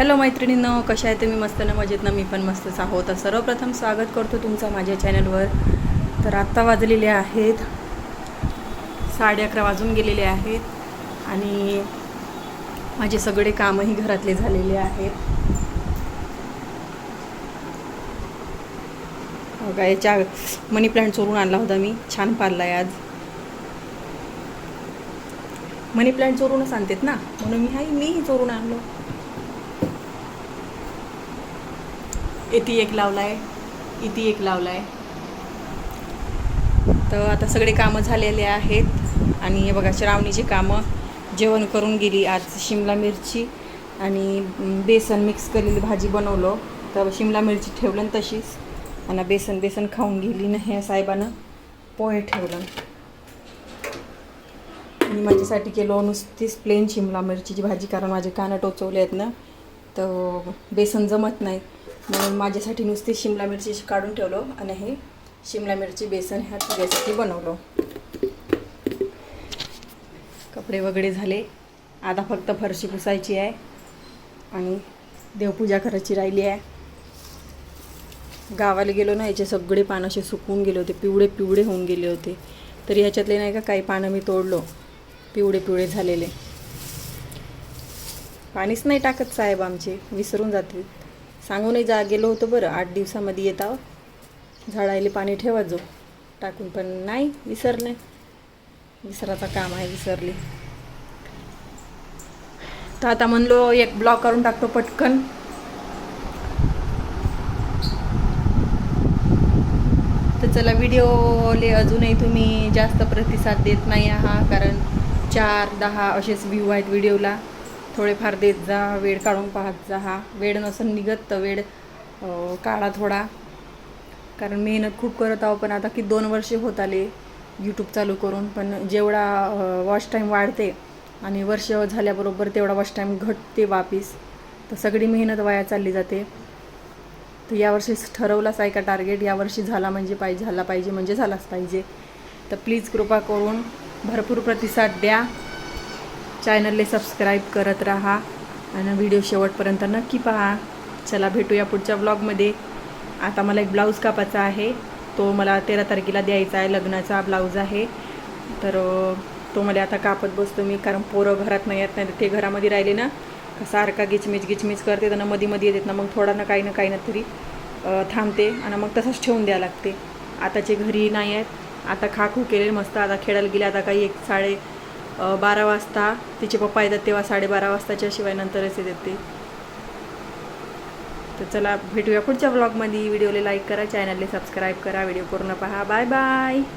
Hello मैत्रिणींनो कशा आहे तुम्ही? मस्त ना मजेत ना? मी पण मस्तच आहोत. तर सर्वप्रथम स्वागत करतो तुमचं माझ्या चॅनलवर तर आत्ता वाजलेले आहेत साडे अकरा वाजून गेलेले आहेत आणि माझे सगळे कामही घरातले झालेले आहेत. बघा याच्या मनी प्लांट चोरून आणला होता मी. छान पाळला आहे आज. मनी प्लांट चोरूनच आणतेत ना? म्हणून मी हाय मीही चोरून आणलो. इथे एक लावला आहे इथे एक लावला आहे तर आता सगळे कामं झालेले आहेत आणि हे बघा श्रावणीची कामं. जेवण करून गेली आज शिमला मिरची आणि बेसन मिक्स केलेली भाजी बनवलं. तर शिमला मिरची ठेवलं तशीच. आणि बेसन बेसन खाऊन गेली ना ह्या साहेबानं. पोहे ठेवलं. मी माझ्यासाठी केलो नुसतीच प्लेन शिमला मिरचीची भाजी कारण माझे कानं टोचवले आहेत ना. तर बेसन जमत नाही. म्हणून माझ्यासाठी नुसती शिमला मिरची काढून ठेवलो आणि हे शिमला मिरची बेसन ह्या तुझ्यासाठी बनवलो. कपडे वगैरे झाले. आता फक्त फरशी पुसायची आहे आणि देवपूजा करायची राहिली आहे. गावाला गेलो ना याचे सगळे पानं असे सुकून गेले होते पिवळे पिवळे होऊन गेले होते. तर ह्याच्यातले नाही का काही पानं मी तोडलो. पिवळे पिवळे झालेले. पाणीच नाही टाकत साहेब आमचे विसरून जातील. सांगूनही जा गेलो होतो बरं. आठ दिवसामध्ये येता झाडायला पाणी ठेवा जो. टाकून पण नाही विसरले. विसराचा काम आहे विसरली. तर आता म्हणलो एक ब्लॉक करून टाकतो पटकन. तर चला व्हिडिओले अजूनही तुम्ही जास्त प्रतिसाद देत नाही आहात कारण चार दहा असेच व्ह्यू आहेत व्हिडिओला थोडेफार देत जा वेळ काढून पाहत जा. हा वेळ नसून निघत तर वेळ काढा थोडा. कारण मेहनत खूप करत आहो पण आता की दोन वर्षे होत आले यूट्यूब चालू करून. पण जेवढा वॉच टाईम वाढते आणि वर्ष झाल्याबरोबर तेवढा वॉच टाईम घटते वापिस तर सगळी मेहनत वाया चालली जाते. तर यावर्षी ठरवलाच आहे का टार्गेट यावर्षी झाला म्हणजे पाहिजे झाला पाहिजे म्हणजे झालाच पाहिजे. तर प्लीज कृपा करून भरपूर प्रतिसाद द्या. चॅनलले सबस्क्राईब करत राहा आणि व्हिडिओ शेवटपर्यंत नक्की पहा. चला भेटूया पुढच्या ब्लॉगमध्ये आता मला एक ब्लाऊज कापायचा आहे. तो मला तेरा तारखेला द्यायचा आहे. लग्नाचा ब्लाऊज आहे. तर तो मला आता कापत बसतो मी कारण पोरं घरात नाही येत नाही ते घरामध्ये राहिले ना सारखा गिचमिच गिचमिच करते त्यांना मध्ये मध्ये येतात ना मग थोडा ना काही ना काही ना तरी थांबते आणि मग तसंच ठेवून द्यावं लागते. आताचे घरी नाही आहेत. आता खाखू केले मस्त आता खेळायला गेले आता काही एक साडे बारा वाजता. तिचे पप्पा येतात तेव्हा साडेबारा वाजताच्या शिवाय नंतरच येतात ते तर चला भेटूया पुढच्या ब्लॉगमध्ये व्हिडिओला लाईक करा चॅनलला सबस्क्राईब करा व्हिडिओ पूर्ण पहा. Bye bye